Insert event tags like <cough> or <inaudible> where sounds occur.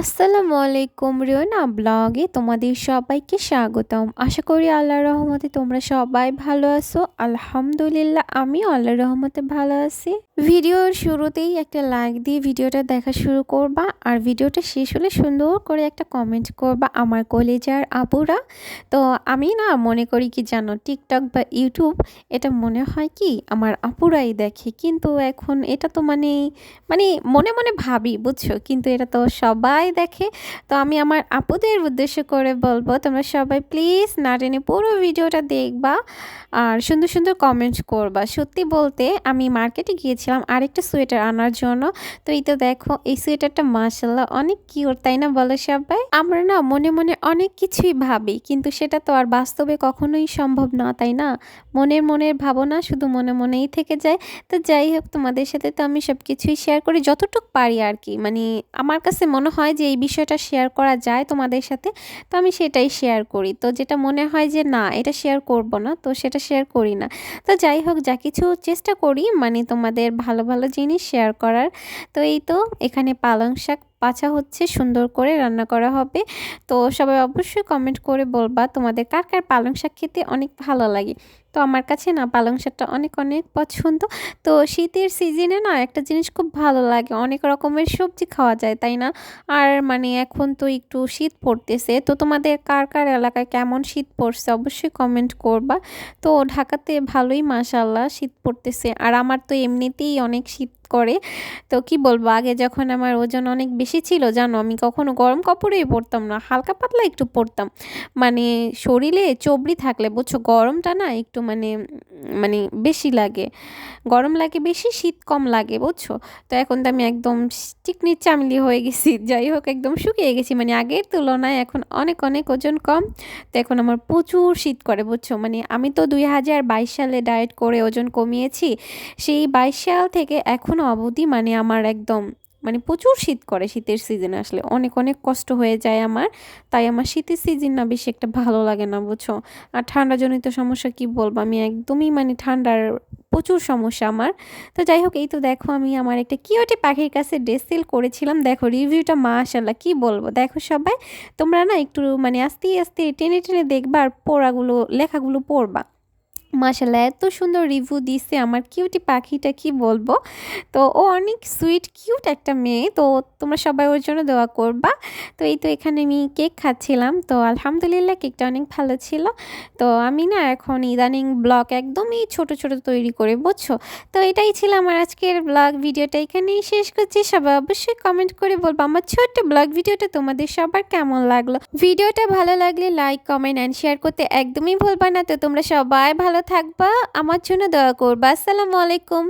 আসসালামু আলাইকুম রিওনা ব্লগে তোমাদের সবাইকে স্বাগতম। আশা করি আল্লাহর রহমতে তোমরা সবাই ভালো আছো। আলহামদুলিল্লাহ, আমিও আল্লাহর রহমতে ভালো আছি। ভিডিওর শুরুতেই একটা লাইক দিয়ে ভিডিওটা দেখা শুরু করবা আর ভিডিওটা শেষ হলে সুন্দর করে একটা কমেন্ট করবা আমার কলেজার আপুরা। তো আমি না মনে করি কি জানো টিকটক বা ইউটিউব এটা মনে হয় কি আমার আপুরাই দেখে। কিন্তু এখন এটা তো মানে মানে মনে মনে ভাবি, বুঝছ? কিন্তু এটা তো সবাই দেখে। তো আমি আমার আপুদের উদ্দেশ্য করে বলব, তোমরা সবাই প্লিজ না টেনে পুরো ভিডিওটা দেখবা আর সুন্দর সুন্দর কমেন্টস করবা। সত্যি বলতে আমি মার্কেটে গিয়েছিলাম আরেকটা সোয়েটার আনার জন্য। তো এই তো দেখো, এই সোয়েটারটা মাসাল্লাহ অনেক কিউর তাই না বলো সবাই? আমরা না মনে মনে অনেক কিছুই ভাবি, কিন্তু সেটা তো আর বাস্তবে কখনোই সম্ভব না, তাই না? মনের মনের ভাবনা শুধু মনে মনেই থেকে যায়। তো যাই হোক, তোমাদের সাথে তো আমি সব কিছুই শেয়ার করি, যতটুকু পারি আর কি। মানে আমার কাছে মনে হয় যে এই বিষয়টা শেয়ার করা যায় তোমাদের সাথে, তো আমি সেটাই শেয়ার করি। তো যেটা মনে হয় যে না, এটা শেয়ার করব না, তো সেটা শেয়ার করি না। তো যাই হোক, যা কিছু চেষ্টা করি মানে তোমাদের ভালো ভালো জিনিস শেয়ার করার। তো এই তো, এখানে পালং শাক পাছা হচ্ছে, সুন্দর করে রান্না করা হবে। তো সবাই অবশ্যই কমেন্ট করে বলবা তোমাদের কার কার পালং শাক খেতে অনেক ভালো লাগে। তো আমার কাছে না পালং শাকটা অনেক অনেক পছন্দ। তো শীতের সিজনে না একটা জিনিস খুব ভালো লাগে, অনেক রকমের সবজি খাওয়া যায়, তাই না? আর মানে এখন তো একটু শীত পড়তেছে, তো তোমাদের কার কার এলাকায় কেমন শীত পড়ছে অবশ্যই কমেন্ট করবা। তো ঢাকাতে ভালোই মাসাল্লাহ শীত পড়তেছে, আর আমার তো এমনিতেই অনেক শীত করে। তো কি বলব, আগে যখন আমার ওজন অনেক বেশি ছিল, জানো, আমি কখনো গরম কাপড়েই পরতাম না, হালকা পাতলা একটু পরতাম। মানে শরীরে চবড়ি থাকলে, বুঝছ, গরমটা না একটু মানে মানে বেশি লাগে। গরম লাগে বেশি, শীত কম লাগে, বুঝছ? তো এখন তো আমি একদম চিকনি চামলি হয়ে গেছি। <laughs> যাই হোক, একদম শুকিয়ে গেছি। মানে আগের তুলনায় এখন অনেক অনেক ওজন কম। তো এখন আমার প্রচুর শীত করে, বুঝছ? মানে আমি তো দুই হাজার বাইশ সালে ডায়েট করে ওজন কমিয়েছি। সেই বাইশ সাল থেকে এখনও অবধি মানে আমার একদম মানে প্রচুর শীত করে শীতের সিজনে আসলে। অনেক অনেক কষ্ট হয়ে যায় আমার। তাই আমার শীতের সিজন না বেশি একটা ভালো লাগে না, বুঝছ? আর ঠান্ডাজনিত সমস্যা কি বলব? আমি একদমই মানে ঠান্ডার প্রচুর সমস্যা আমার। তো যাই হোক, এই তো দেখো আমি আমার একটা কিওটি পাখির কাছে ড্রেস সেল করেছিলাম। দেখো রিভিউটা মাশাল্লাহ কি বলব? দেখো সবাই, তোমরা না একটু মানে আস্তে আস্তে টেনে টেনে দেখবা আর পড়াগুলো, লেখাগুলো পড়বা। মাসাল্লাহ এত সুন্দর রিভিউ দিছে আমার কিউটি পাখিটা, কি বলব? তো ও অনেক সুইট কিউট একটা মেয়ে, তো তোমরা সবাই ওর জন্য দোয়া করবা। তো এই তো এখানে আমি কেক খাচ্ছিলাম, তো আলহামদুলিল্লাহ কেকটা অনেক ভালো ছিল। তো আমি না এখন ইদানিং ব্লগ একদমই ছোট ছোট তৈরি করে, বুঝছ? তো এটাই ছিল আমার আজকের ব্লগ ভিডিওটা এখানেই শেষ করছি। সবাই অবশ্যই কমেন্ট করে বলব আমার ছোট্ট ব্লগ ভিডিওটা তোমাদের সবার কেমন লাগল? ভিডিওটা ভালো লাগলে লাইক কমেন্ট অ্যান্ড শেয়ার করতে একদমই ভুলবা না। তো তোমরা সবাই ভালো থাকবা আমার জন্য দয়া করবা। আসসালামু আলাইকুম।